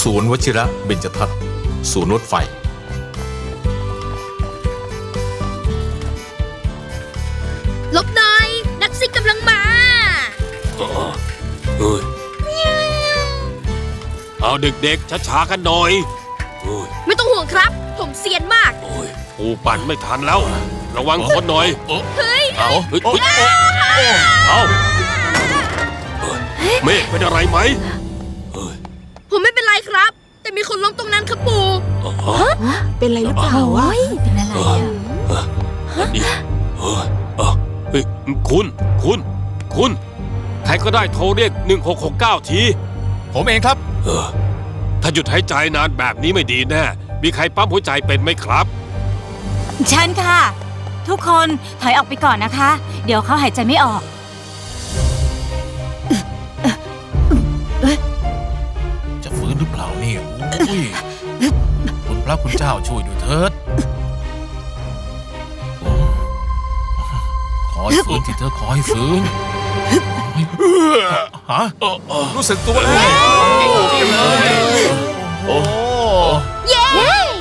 ศูนย์วชิระเบญจทัศน์ศูนย์รถไฟ ลบหน่อย นักซิ่งกำลังมาเฮ้ยเอาเด็กๆช้าๆกันหน่อยเฮ้ยไม่ต้องห่วงครับ ผมเซียนมาก โอ้ยปูปั่นไม่ทันแล้ว ระวังคนหน่อย เฮ้ย เอาเฮ้ยเฮ้ยเอาเฮ้ยเมฆเป็นอะไรไหมเฮ้ย ผมไม่เป็นไรครับ แต่มีคนล้มตรงนั้นครับปู่อ๋อเป็นไรหรือเปล่าวะ เป็นอะไรอะนี่เฮ้ยเอ้าเฮ้ยคุณ คุณ คุณ ใครก็ได้โทรเรียก 1669 ที ผมเองครับ เออ ถ้าหยุดหายใจนานแบบนี้ไม่ดีแน่ มีใครปั๊มหัวใจเป็นไหมครับ ฉันค่ะ ทุกคนถอยออกไปก่อนนะคะ เดี๋ยวเขาหายใจไม่ออก อ้ยคุณพระคุณเจ้าช่วยด้วยเถิดโอ้ขอให้ฟื้นที่เธอขอให้ฟื้นฮะรู้สึกตัวเลยโอ้เย้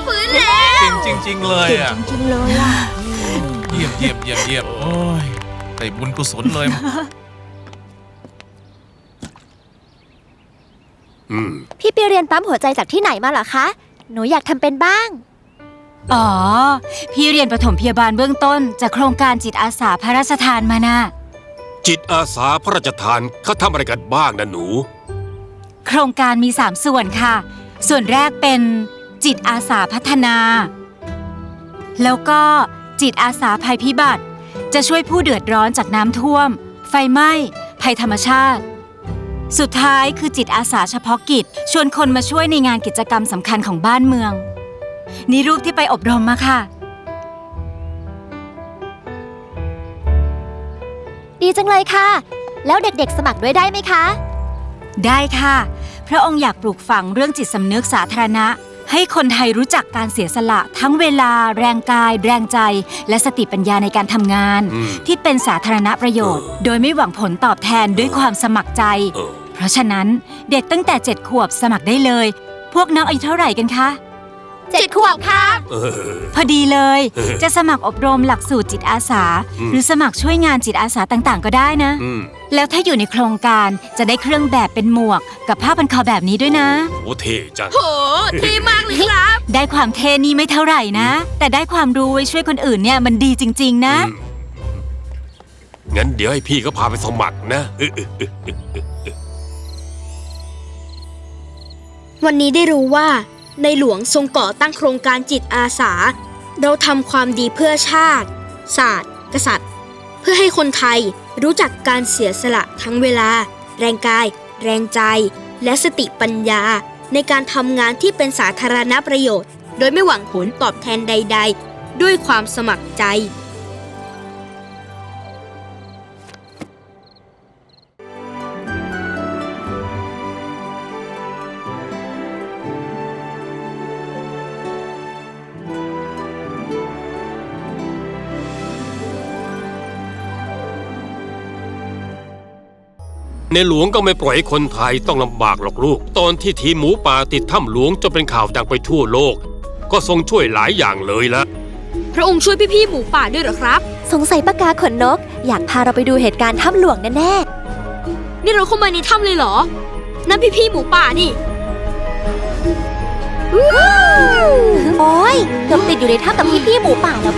ฟื้นแล้วเก่งจริง ๆ เลยเก่งอะจริงๆเลยอะเยี่ยมเยี่ยมเยี่ยมเยี่ยมโอ้ยได้บุญกุศลเลย อืม พี่ไปเรียนปั๊มหัวใจจากที่ไหนมาเหรอคะ หนูอยากทำเป็นบ้าง อ๋อ พี่เรียนประถมพยาบาลเบื้องต้น จากโครงการจิตอาสาพระราชทานมานะจิตอาสาพระราชทานเขาทำอะไรกันบ้างนะหนู โครงการมี 3 ส่วนค่ะ ส่วนแรกเป็นจิตอาสาพัฒนา แล้วก็จิตอาสาภัยพิบัติ จะช่วยผู้เดือดร้อนจากน้ำท่วม ไฟไหม้ ภัยธรรมชาติ สุดท้ายคือจิตอาสาเฉพาะกิจ ชวนคนมาช่วยในงานกิจกรรมสำคัญของบ้านเมือง นี่รูปที่ไปอบรมมาค่ะ ดีจังเลยค่ะ แล้วเด็กๆสมัครด้วยได้ไหมคะ ได้ค่ะ พระองค์อยากปลูกฝังเรื่องจิตสำนึกสาธารณะ ให้คนไทยรู้จักการเสียสละ ทั้งเวลา แรงกาย แรงใจ และสติปัญญาในการทำงานอืมที่เป็นสาธารณประโยชน์ โดยไม่หวังผลตอบแทนด้วยความสมัครใจ เออเพ ราะฉะนั้นเด็กตั้งแต่7ขวบสมัครได้เลย พวกน้องอายุเท่าไหร่กันคะเจ็ดขวบค่ะเออ พอดีเลยเออจะสมัครอบรมหลักสูตรจิตอาสา อืม หรือสมัครช่วยงานจิตอาสาต่างๆ ก็ได้นะ อืมแล้วถ้าอยู่ในโครงการจะได้เครื่องแบบเป็นหมวก กับผ้าพันคอแบบนี้ด้วยนะ โอ้เท่จัง โหเท่มากเลยครับ ได้ความเท่นี่ไม่เท่าไหร่นะ แต่ได้ความรู้ไว้ช่วยคนอื่นเนี่ยมันดีจริง ๆ นะอืมงั้นเดี๋ยวให้พี่ก็พาไปสมัครนะ วันนี้ได้รู้ว่า ในหลวงทรงก่อตั้งโครงการจิตอาสา เราทำความดีเพื่อชาติ ศาสตร์ กษัตริย์ เพื่อให้คนไทยรู้จักการเสียสละทั้งเวลา แรงกาย แรงใจ และสติปัญญา ในการทำงานที่เป็นสาธารณประโยชน์ โดยไม่หวังผลตอบแทนใด ๆ ด้วยความสมัครใจ ในหลวงก็ไม่ปล่อยให้คนไทยต้องลำบากหรอกลูก ตอนที่ทีมหมูป่าติดถ้ำหลวงจนเป็นข่าวดังไปทั่วโลก ก็ทรงช่วยหลายอย่างเลยละพระองค์ช่วยพี่ๆหมูป่าด้วยเหรอครับ สงสัยปากกาขนนก อยากพาเราไปดูเหตุการณ์ถ้ำหลวงแน่นี่เราเข้ามาในถ้ำเลยเหรอ นั่นพี่ๆหมูป่านี่ๆโอ้ยเกือบติดอยู่ในถ้ำกับพี่ๆหมูป่าแล้ว